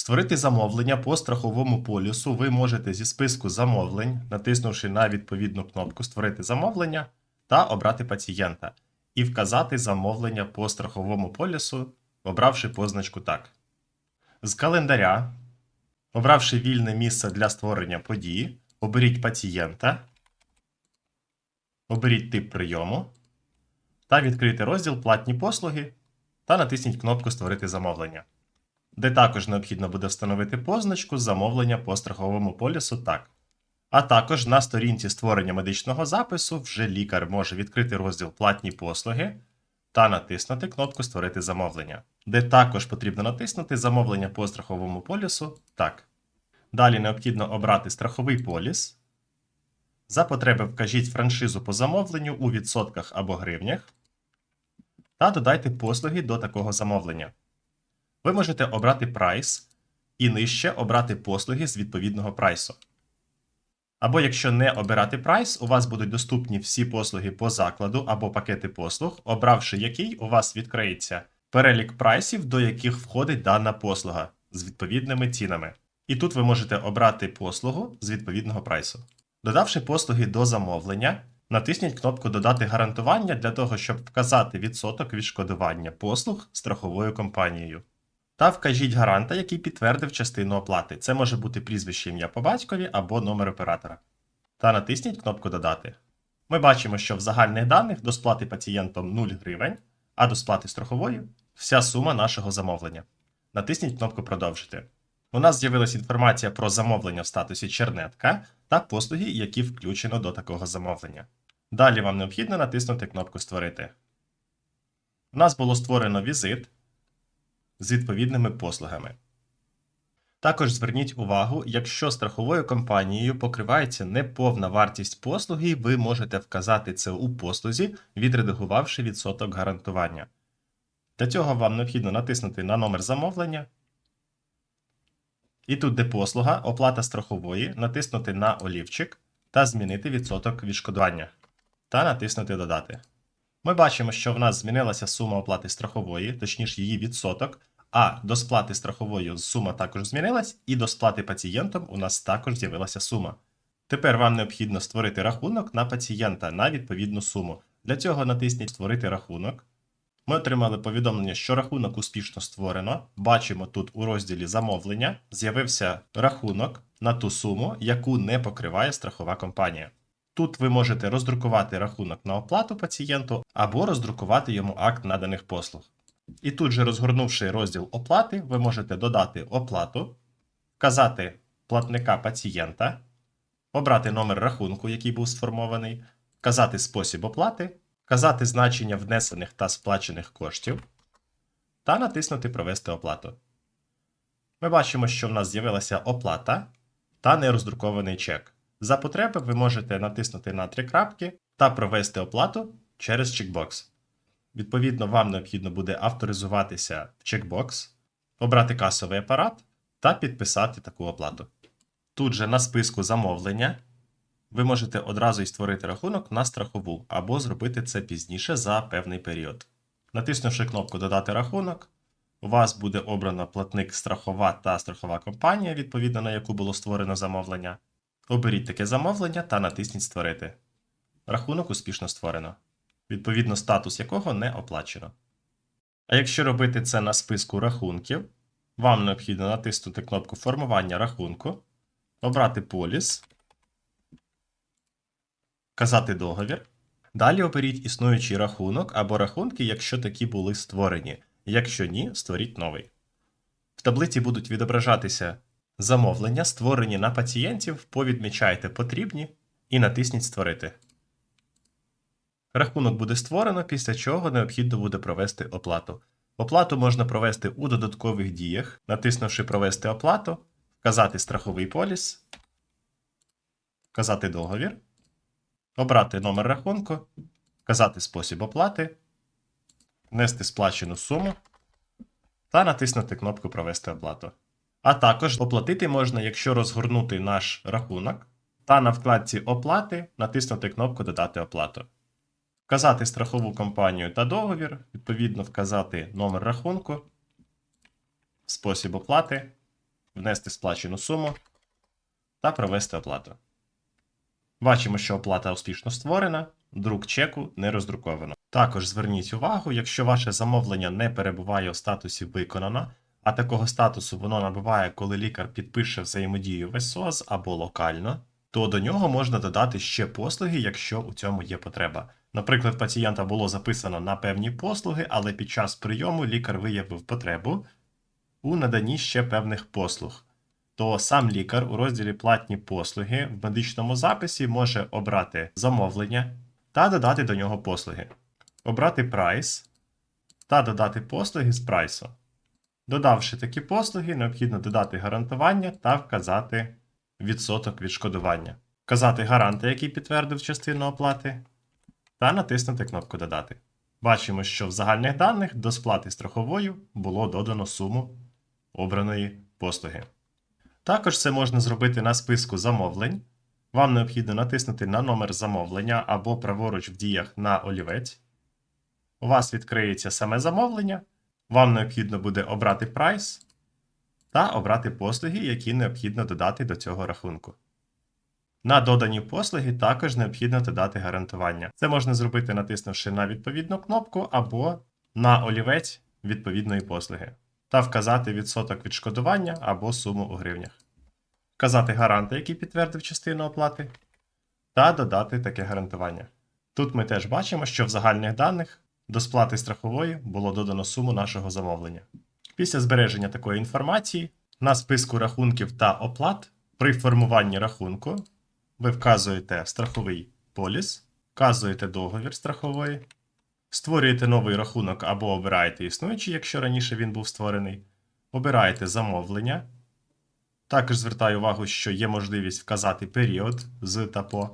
Створити замовлення по страховому полюсу ви можете зі списку замовлень, натиснувши на відповідну кнопку Створити замовлення та обрати пацієнта і вказати замовлення по страховому полюсу, обравши позначку Так. З календаря, обравши вільне місце для створення події, оберіть пацієнта, оберіть тип прийому та відкрийте розділ Платні послуги та натисніть кнопку Створити замовлення де також необхідно буде встановити позначку замовлення по страховому полісу так. А також на сторінці створення медичного запису вже лікар може відкрити розділ Платні послуги та натиснути кнопку Створити замовлення, де також потрібно натиснути замовлення по страховому полісу так. Далі необхідно обрати страховий поліс. За потреби вкажіть франшизу по замовленню у відсотках або гривнях. Та додайте послуги до такого замовлення. Ви можете обрати прайс і нижче обрати послуги з відповідного прайсу. Або якщо не обирати прайс, у вас будуть доступні всі послуги по закладу або пакети послуг, обравши який у вас відкриється перелік прайсів, до яких входить дана послуга з відповідними цінами. І тут ви можете обрати послугу з відповідного прайсу. Додавши послуги до замовлення, натисніть кнопку Додати гарантування для того, щоб вказати відсоток відшкодування послуг страховою компанією. Та вкажіть гаранта, який підтвердив частину оплати. Це може бути прізвище ім'я по батькові або номер оператора. Та натисніть кнопку Додати. Ми бачимо, що в загальних даних до сплати пацієнтом 0 гривень, а до сплати страхової вся сума нашого замовлення. Натисніть кнопку Продовжити. У нас з'явилася інформація про замовлення в статусі чернетка та послуги, які включено до такого замовлення. Далі вам необхідно натиснути кнопку Створити. У нас було створено візит з відповідними послугами. Також зверніть увагу, якщо страховою компанією покривається неповна вартість послуги, ви можете вказати це у послузі, відредагувавши відсоток гарантування. Для цього вам необхідно натиснути на номер замовлення. І тут, де послуга, оплата страхової, натиснути на олівчик та змінити відсоток відшкодування. Та натиснути Додати. Ми бачимо, що в нас змінилася сума оплати страхової, точніше її відсоток, а до сплати страхової сума також змінилась, і до сплати пацієнтом у нас також з'явилася сума. Тепер вам необхідно створити рахунок на пацієнта на відповідну суму. Для цього натисніть Створити рахунок. Ми отримали повідомлення, що рахунок успішно створено. Бачимо тут у розділі замовлення з'явився рахунок на ту суму, яку не покриває страхова компанія. Тут ви можете роздрукувати рахунок на оплату пацієнту або роздрукувати йому акт наданих послуг. І тут же, розгорнувши розділ оплати, ви можете додати оплату, вказати платника пацієнта, обрати номер рахунку, який був сформований, вказати спосіб оплати, вказати значення внесених та сплачених коштів та натиснути Провести оплату. Ми бачимо, що в нас з'явилася оплата та нероздрукований чек. За потреби ви можете натиснути на три крапки та провести оплату через чекбокс. Відповідно, вам необхідно буде авторизуватися в чекбокс, обрати касовий апарат та підписати таку оплату. Тут же на списку замовлення ви можете одразу й створити рахунок на страхову або зробити це пізніше за певний період. Натиснувши кнопку Додати рахунок, у вас буде обрано платник страхова та страхова компанія, відповідно на яку було створено замовлення. Оберіть таке замовлення та натисніть Створити. Рахунок успішно створено, відповідно статус якого не оплачено. А якщо робити це на списку рахунків, вам необхідно натиснути кнопку Формування рахунку, обрати поліс, вказати договір. Далі оберіть існуючий рахунок або рахунки, якщо такі були створені. Якщо ні, створіть новий. В таблиці будуть відображатися замовлення, створені на пацієнтів, повідмічайте потрібні і натисніть Створити. Рахунок буде створено, після чого необхідно буде провести оплату. Оплату можна провести у додаткових діях, натиснувши Провести оплату, вказати страховий поліс, вказати договір, обрати номер рахунку, вказати спосіб оплати, внести сплачену суму та натиснути кнопку Провести оплату. А також оплатити можна, якщо розгорнути наш рахунок та на вкладці Оплати натиснути кнопку Додати оплату. Вказати страхову компанію та договір, відповідно вказати номер рахунку, спосіб оплати внести сплачену суму та провести оплату. Бачимо, що оплата успішно створена, друк чеку не роздруковано. Також зверніть увагу, якщо ваше замовлення не перебуває у статусі виконано, а такого статусу воно набуває, коли лікар підпише взаємодію в СОЗ або локально, то до нього можна додати ще послуги, якщо у цьому є потреба. Наприклад, пацієнта було записано на певні послуги, але під час прийому лікар виявив потребу у наданні ще певних послуг. То сам лікар у розділі Платні послуги в медичному записі може обрати замовлення та додати до нього послуги, обрати прайс та додати послуги з прайсу. Додавши такі послуги, необхідно додати гарантування та вказати відсоток відшкодування, вказати гаранта, який підтвердив частину оплати, та натиснути кнопку Додати. Бачимо, що в загальних даних до сплати страховою було додано суму обраної послуги. Також це можна зробити на списку замовлень. Вам необхідно натиснути на номер замовлення або праворуч в діях на олівець. У вас відкриється саме замовлення. Вам необхідно буде обрати прайс та обрати послуги, які необхідно додати до цього рахунку. На додані послуги також необхідно додати гарантування. Це можна зробити, натиснувши на відповідну кнопку або на олівець відповідної послуги та вказати відсоток відшкодування або суму у гривнях. Вказати гаранта, який підтвердив частину оплати, та додати таке гарантування. Тут ми теж бачимо, що в загальних даних до сплати страхової було додано суму нашого замовлення. Після збереження такої інформації на списку рахунків та оплат при формуванні рахунку ви вказуєте страховий поліс, вказуєте договір страхової, створюєте новий рахунок або обираєте існуючий, якщо раніше він був створений, обираєте замовлення. Також звертаю увагу, що є можливість вказати період з та по.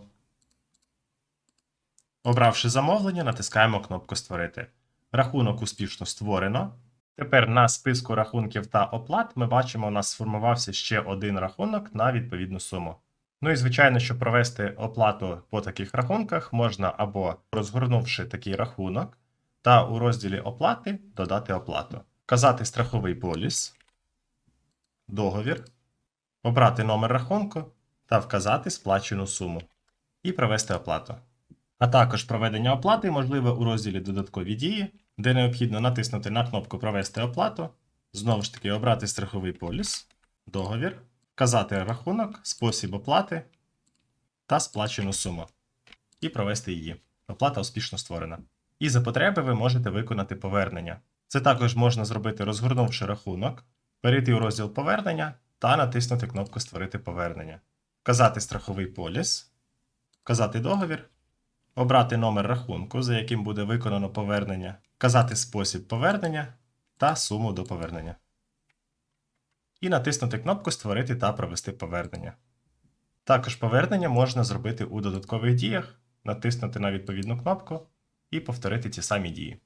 Обравши замовлення, натискаємо кнопку Створити. Рахунок успішно створено. Тепер на списку рахунків та оплат ми бачимо, у нас сформувався ще один рахунок на відповідну суму. Ну і звичайно, щоб провести оплату по таких рахунках, можна або розгорнувши такий рахунок, та у розділі оплати додати оплату, вказати страховий поліс, договір, обрати номер рахунку та вказати сплачену суму і провести оплату. А також проведення оплати можливе у розділі Додаткові дії, де необхідно натиснути на кнопку Провести оплату, знову ж таки обрати страховий поліс, договір, вказати рахунок, спосіб оплати та сплачену суму і провести її. Оплата успішно створена. І за потреби ви можете виконати повернення. Це також можна зробити, розгорнувши рахунок, перейти у розділ повернення та натиснути кнопку Створити повернення, вказати страховий поліс, вказати договір, обрати номер рахунку, за яким буде виконано повернення, вказати спосіб повернення та суму до повернення. І натиснути кнопку Створити та провести повернення. Також повернення можна зробити у додаткових діях, натиснути на відповідну кнопку і повторити ті самі дії.